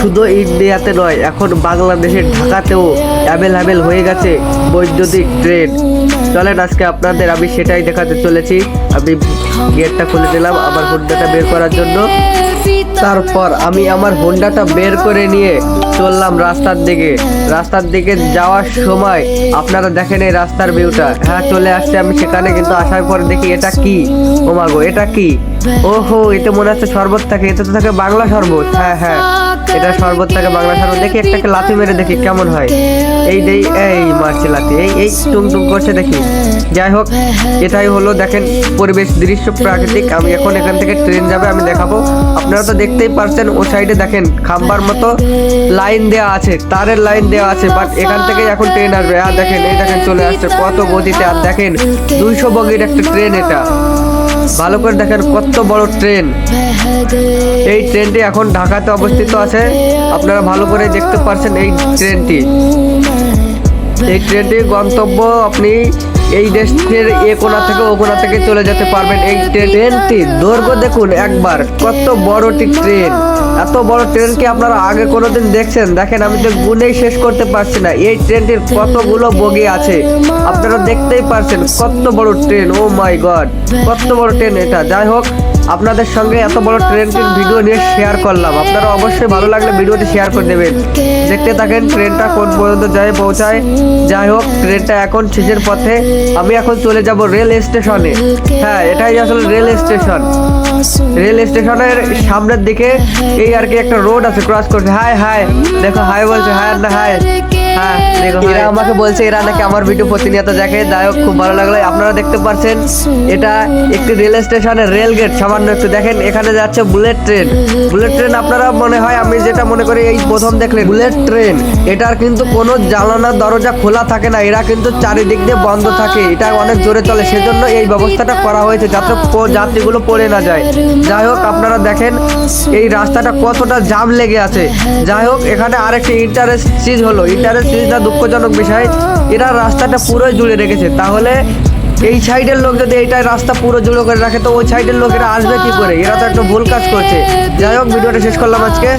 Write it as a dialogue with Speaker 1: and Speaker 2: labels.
Speaker 1: শুধু ইন্ডিয়াতে নয়, এখন বাংলাদেশের ঢাকাতেও অ্যাভেলেবেল হয়ে গেছে বৈদ্যুতিক ট্রেন। চলেন, আজকে আপনাদের আমি সেটাই দেখাতে চলেছি। আমি গেটটা খুলে দিলাম আমার হুন্ডাটা বের করার জন্য। তারপর আমি আমার হোন্ডাটা বের করে নিয়ে চললাম রাস্তার দিকে। রাস্তার দিকে যাওয়ার সময় আপনারা দেখেন এই রাস্তার ভিউটা হ্যাঁ চলে আসছে আমি সেখানে, কিন্তু আসার পর দেখি এটা কি? ও মাগো এটা কি? ওহো এটা মনে হচ্ছে শরবত থাকে এটা তো থাকে বাংলা শরবত হ্যাঁ হ্যাঁ। এটা শরবত থাকে বাংলা শরবত দেখি, একটাকে লাথি মেরে দেখি কেমন হয়। এই দেই, এই মারছে লাথি, এই এই টুং টুং করছে দেখি। যাই হোক, এটাই হলো দেখেন পরিবেশ দৃশ্য প্রাকৃতিক। আমি এখন এখান থেকে ট্রেন যাবে, আমি দেখাবো। আপনারা তো দেখতেই পারছেন, ও সাইডে দেখেন, খাম্বার মতো লাইন দেওয়া আছে, তারের লাইন দেওয়া আছে বাট এখান থেকে এখন ট্রেন আসবে। আর দেখেন, এই দেখেন চলে আসছে কত গতিতে। আর দেখেন, দুইশো বগির একটা ট্রেন এটা। ভালো করে দেখেন কত বড় ট্রেন? এই ট্রেনটি এখন ঢাকাতে অবস্থিত আছে। আপনারা ভালো করে দেখতে পারছেন এই ট্রেনটি। এই ট্রেনটির গন্তব্য আপনি এই দেশের এ কোনা থেকে ও কোনা থেকে চলে যেতে পারবেন। এই ট্রেনটি দৈর্ঘ্য দেখুন একবার, কত বড়টি ট্রেন। এত বড় ট্রেন কি আপনারা আগে কোনোদিন দেখছেন? দেখেন, আমি তো গুনেই শেষ করতে পারছি না। এই ট্রেনটির কতগুলো বগি আছে? আপনারা দেখতেই পারছেন কত বড় ট্রেন। ও মাই গড কত বড় ট্রেন এটা। যাই হোক আপনাদের সঙ্গে এত বড় ট্রেনটির ভিডিও নিয়ে শেয়ার করলাম। আপনারা অবশ্যই ভালো লাগলে ভিডিওটি শেয়ার করে দেবেন। দেখতে থাকেন ট্রেনটা কোন পর্যন্ত যায়, পৌঁছায়। যাই হোক, ট্রেনটা এখন শেষের পথে। আমি এখন চলে যাব রেল স্টেশনে। হ্যাঁ এটাই আসলে রেল স্টেশন। রেল স্টেশনের সামনের দিকে এই আর কি একটা রোড আছে ক্রস করছে। হাই হাই দেখো হাই বলছে হাই না হাই হ্যাঁ এরা আমাকে বলছে, এরা নাকি আমার ভিডিও প্রতিনিয়ত দেখে। যাই হোক, খুব ভালো লাগল। আপনারা দেখতে পাচ্ছেন, এটা একটি রেল স্টেশনের রেল গেট। সামান্য একটু দেখেন, এখানে যাচ্ছে বুলেট ট্রেন। বুলেট ট্রেন আপনারা মনে হয়, আমি যেটা মনে করি, এই প্রথম দেখলেন, বুলেট ট্রেন। এটার কিন্তু কোনো জানালা দরজা খোলা থাকে না। এরা কিন্তু চারিদিক দিয়ে বন্ধ থাকে। এটা অনেক জোরে চলে। সেজন্য এই ব্যবস্থাটা করা হয়েছে, যাতে যাত্রীগুলো পড়ে না যায়। যাই হোক, আপনারা দেখেন, এই রাস্তাটা কতটা জাম লেগে আছে। যাই হোক, এখানে আরেকটি ইন্টারেস্ট চিজ হলো। ইন্টারেস্ট চিজটা দুঃখজনক বিষয়। এরা রাস্তাটা পুরোই জুড়ে রেখেছে। তাহলে এই সাইডের লোক যদি এইটাই রাস্তা পুরো জুড়ে করে রাখে, তো ওই সাইডের লোকেরা আসবে কি করে? এরা তো একটা ভুল কাজ করছে। যাই হোক, ভিডিওটা শেষ করলাম আজকে।